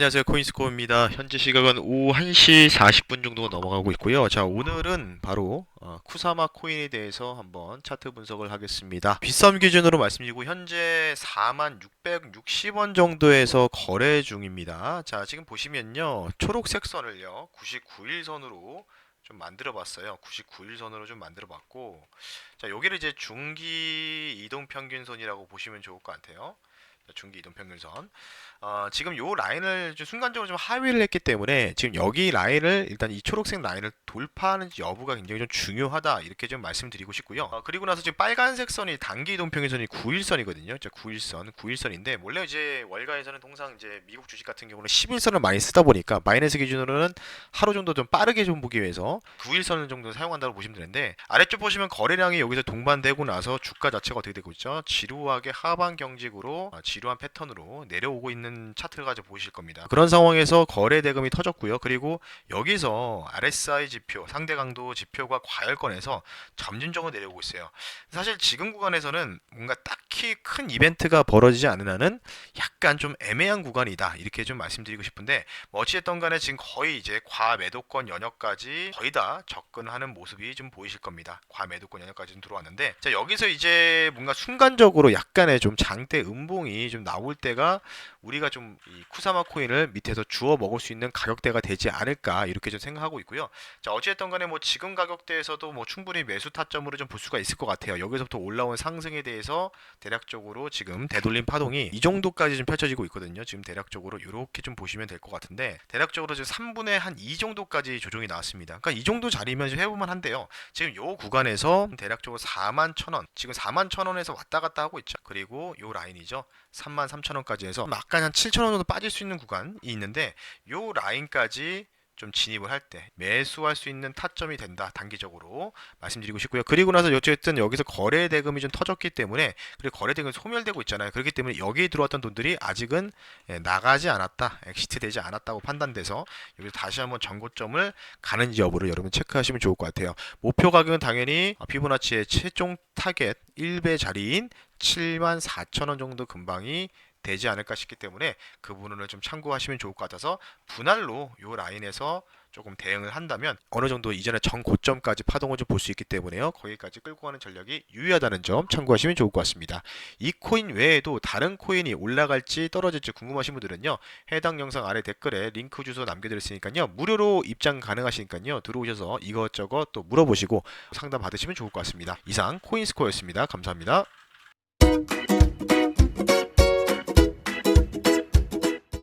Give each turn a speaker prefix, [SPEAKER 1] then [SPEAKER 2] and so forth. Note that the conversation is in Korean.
[SPEAKER 1] 안녕하세요. 코인스코어입니다. 현재 시각은 오후 1시 40분 정도 넘어가고 있고요. 자 오늘은 바로 어, 쿠사마 코인에 대해서 한번 차트 분석을 하겠습니다. 빗썸 기준으로 말씀드리고 현재 4660원 정도에서 거래 중입니다. 자 지금 보시면요. 초록색 선을요. 99일 선으로 좀 만들어 봤어요. 99일 선으로 좀 만들어 봤고 자 여기를 이제 중기 이동 평균선이라고 보시면 좋을 것 같아요. 자, 중기 이동 평균선 어, 지금 요 라인을 좀 순간적으로 좀 하위를 했기 때문에 지금 여기 라인을 일단 이 초록색 라인을 돌파하는지 여부가 굉장히 좀 중요하다 이렇게 좀 말씀드리고 싶고요. 어, 그리고 나서 지금 빨간색 선이 단기 이동 평균선이 9일선이거든요. 자, 9일선, 9일선인데 원래 이제 월가에서는 통상 이제 미국 주식 같은 경우는 11선을 많이 쓰다 보니까 마이너스 기준으로는 하루 정도 좀 빠르게 좀 보기 위해서 9일선 정도 사용한다고 보시면 되는데 아래쪽 보시면 거래량이 여기서 동반되고 나서 주가 자체가 어떻게 되고 있죠? 지루하게 하반 경직으로 아, 지 루한 패턴으로 내려오고 있는 차트를 가지고 보실 겁니다. 그런 상황에서 거래 대금이 터졌고요. 그리고 여기서 RSI 지표, 상대 강도 지표가 과열권에서 점진적으로 내려오고 있어요. 사실 지금 구간에서는 뭔가 딱 히 큰 이벤트가 벌어지지 않는 한은 약간 좀 애매한 구간이다. 이렇게 좀 말씀드리고 싶은데 뭐 어찌됐든 간에 지금 거의 이제 과매도권 연역까지 거의 다 접근하는 모습이 좀 보이실 겁니다. 과매도권 연역까지 좀 들어왔는데 자 여기서 이제 뭔가 순간적으로 약간의 좀 장대 음봉이 좀 나올 때가 우리가 좀 이 쿠사마 코인을 밑에서 주워 먹을 수 있는 가격대가 되지 않을까 이렇게 좀 생각하고 있고요. 자 어찌됐든 간에 뭐 지금 가격대에서도 뭐 충분히 매수 타점으로 좀 볼 수가 있을 것 같아요. 여기서부터 올라온 상승에 대해서 대략적으로 지금 되돌림 파동이 이 정도까지 좀 펼쳐지고 있거든요. 지금 대략적으로 이렇게 좀 보시면 될 것 같은데 대략적으로 지금 3분의 한 2 정도까지 조정이 나왔습니다. 그러니까 이 정도 자리면 좀 해보면 한데요. 지금 요 구간에서 대략적으로 4만 1,000원, 지금 4만 1,000원에서 왔다 갔다 하고 있죠. 그리고 요 라인이죠. 3만 3,000원까지 해서 약간 한 7,000원 정도 빠질 수 있는 구간이 있는데 요 라인까지 좀 진입을 할 때 매수할 수 있는 타점이 된다 단기적으로 말씀드리고 싶고요. 그리고 나서 어쨌든 여기서 거래 대금이 좀 터졌기 때문에 그리고 거래 대금이 소멸되고 있잖아요. 그렇기 때문에 여기에 들어왔던 돈들이 아직은 예, 나가지 않았다, 엑시트 되지 않았다고 판단돼서 여기서 다시 한번 전고점을 가는지 여부를 여러분 체크하시면 좋을 것 같아요. 목표 가격은 당연히 피보나치의 최종 타겟 1배 자리인 7만 4천 원 정도 근방이 되지 않을까 싶기 때문에 그 부분을 좀 참고하시면 좋을 것 같아서 분할로 요 라인에서 조금 대응을 한다면 어느 정도 이전에 정고점까지 파동을 좀 볼 수 있기 때문에요. 거기까지 끌고 가는 전략이 유의하다는 점 참고하시면 좋을 것 같습니다. 이 코인 외에도 다른 코인이 올라갈지 떨어질지 궁금하신 분들은요. 해당 영상 아래 댓글에 링크 주소 남겨드렸으니까요. 무료로 입장 가능하시니까요. 들어오셔서 이것저것 또 물어보시고 상담 받으시면 좋을 것 같습니다. 이상 코인스코어였습니다. 감사합니다.